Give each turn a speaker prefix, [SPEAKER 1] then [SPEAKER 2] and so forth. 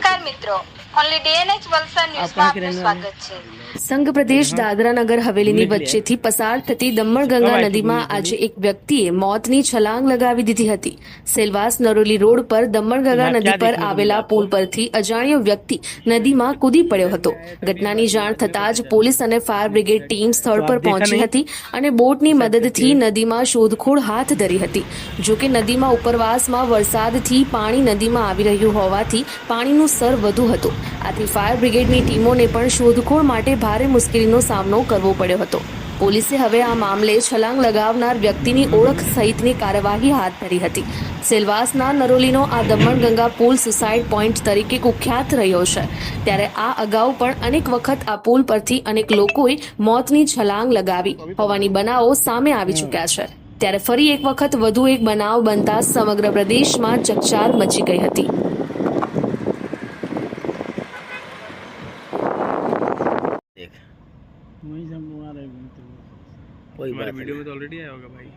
[SPEAKER 1] નમસ્કાર મિત્રો.
[SPEAKER 2] સંઘ પ્રદેશ દાદરા નગર હવેલીની વચ્ચેથી પસાર થતી દમણગંગા નદીમાં આજે એક વ્યક્તિએ મોતની છલાંગ લગાવી દીધી હતી. સેલવાસ નરોલી રોડ પર દમણગંગા નદી પર આવેલા પુલ પરથી અજાણ્યો વ્યક્તિ નદીમાં કૂદી પડ્યો હતો. ઘટનાની જાણ થતાં જ પોલીસ અને ફાયર બ્રિગેડ ટીમ સ્થળ પર પહોંચી હતી અને બોટની મદદથી નદીમાં શોધખોળ હાથ ધરી હતી. જોકે નદીમાં ઉપરવાસમાં વરસાદથી પાણી નદીમાં આવી રહ્યું હોવાથી પાણીનું સ્તર વધુ હતું. આથી ફાયર બ્રિગેડની ટીમોને પણ શોધખોળ માટે ભારે મુશ્કેલીનો સામનો કરવો પડ્યો હતો. પોલીસે હવે આ મામલે છલાંગ લગાવનાર વ્યક્તિની ઓળખ સહિતની કાર્યવાહી હાથ ધરી હતી. સેલવાસના નરોલીનો આ દમણગંગા પુલ સુસાઇડ પોઈન્ટ તરીકે કુખ્યાત રહ્યો છે. ત્યારે આ અગાઉ પણ અનેક વખત આ પુલ પરથી અનેક લોકોએ મોતની છલાંગ લગાવી. હોવાની બનાવો સામે આવી ચૂક્યા છે. ત્યારે ફરી એક વખત વધુ એક બનાવ બનતા સમગ્ર પ્રદેશમાં ચકચાર મચી ગઈ હતી.
[SPEAKER 3] वहीं से हम लोग आ रहे हैं घूमते हुए
[SPEAKER 4] कोई
[SPEAKER 5] हमारे
[SPEAKER 4] बात
[SPEAKER 5] वीडियो
[SPEAKER 4] नहीं
[SPEAKER 5] में तो ऑलरेडी आया होगा भाई